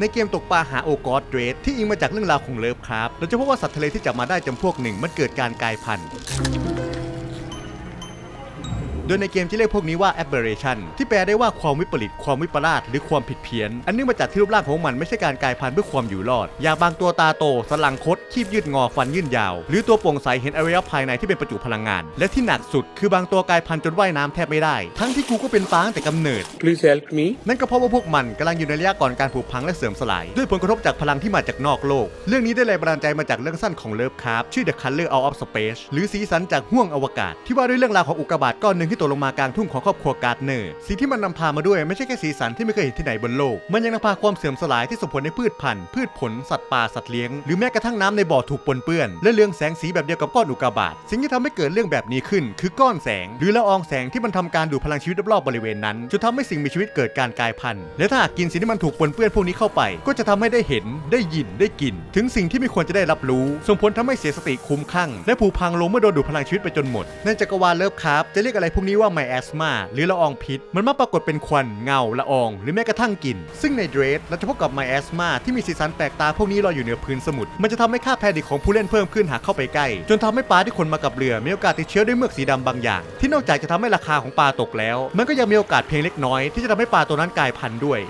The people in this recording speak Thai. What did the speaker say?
ในเกมตกปลาหาโอกอสเดรสที่อิงมาจากเรื่องราวของเลิฟครับเราจะพบว่าสัตว์ทะเลที่จับมาได้จำพวกหนึ่งมันเกิดการกลายพันธุ์ ดยในเกมจะเรียกพวกนี้ว่า aberration ที่แปลได้ว่าความวิปริต ความวิปลาสหรือความผิดเพี้ยน อันเนื่องมาจากที่รูปร่างของมันไม่ใช่การกลายพันธุ์เพื่อความอยู่รอด อย่างบางตัวตาโต สลังคด คีบยืดงอ ฟันยื่นยาว หรือตัวโปร่งใสเห็นอวัยวะภายในที่เป็นประจุพลังงาน และที่หนักสุด คือบางตัวกลายพันธุ์จนว่ายน้ำแทบไม่ได้ ทั้งที่กูก็เป็นปลาตั้งแต่กำเนิด Please help me. นั่นก็เพราะว่าพวกมันกำลังอยู่ในระยะก่อนการผุพังและเสื่อมสลาย ด้วยผลกระทบจากพลังที่มาจากนอกโลก เรื่องนี้ได้แรงบันดาลใจมาจากเรื่องสั้นของเลิฟคาร์ชื่อ The Color Out of Space หรือสีสันจากห้วงอวกาศ ที่ว่าด้วยเรื่องราวของอุกกาบาตก้อนหนึ่งที่ตกลงมากลางทุ่งของครอบครัวการ์ดเนอร์สิ่งที่มันนำพามาด้วยไม่ใช่แค่สีสันที่ไม่เคยเห็นที่ไหนบนโลก มันยังนำพาความเสื่อมสลายที่ส่งผลในพืชพันธุ์พืชผลสัตว์ป่าสัตว์เลี้ยงหรือแม้กระทั่งน้ำในบ่อถูกปนเปื้อนและเรืองแสงสีแบบเดียวกับก้อนอุกกาบาตสิ่งที่ทำให้เกิดเรื่องแบบนี้ขึ้น คือก้อนแสง หรือละอองแสงที่มันทำการดูดพลังชีวิตรอบๆบริเวณนั้นจนทำให้สิ่งมีชีวิตเกิดการกลายพันธุ์และถ้าหากกินสิ่งที่มันถูกปนเปื้อนพวกนี้เข้าไป ก็จะทำให้ได้เห็นได้ยินได้กลิ่นถึงสิ่งที่ไม่ควรจะได้รับรู้ ส่งผลทำให้เสียสติคุ้มคลั่งและผุพังลงเมื่อโดนดูดพลังชีวิตไปจนหมดในจักรวาลเลิฟคราฟจะเรียกอะไรพวกนี้ว่าไมแอสมาหรือละอองพิษ มันมาปรากฏเป็นควันเงาละออง หรือแม้กระทั่งกลิ่น ซึ่งในเดรสเราจะพบกับไมแอสมาที่มีสีสันแปลกตาพวกนี้ลอยอยู่เหนือพื้นสมุทรมันจะทำให้ค่าแพดิกของผู้เล่นเพิ่มขึ้นหากเข้าไปใกล้ จนทำให้ปลาที่คนมากับเรือมีโอกาสติดเชื้อด้วยเมือกสีดำบางอย่าง ที่นอกจากจะทำให้ราคาของปลาตกแล้ว มันก็ยังมีโอกาสเพียงเล็กน้อยที่จะทำให้ปลาตัวนั้นกลายพันธุ์ด้วย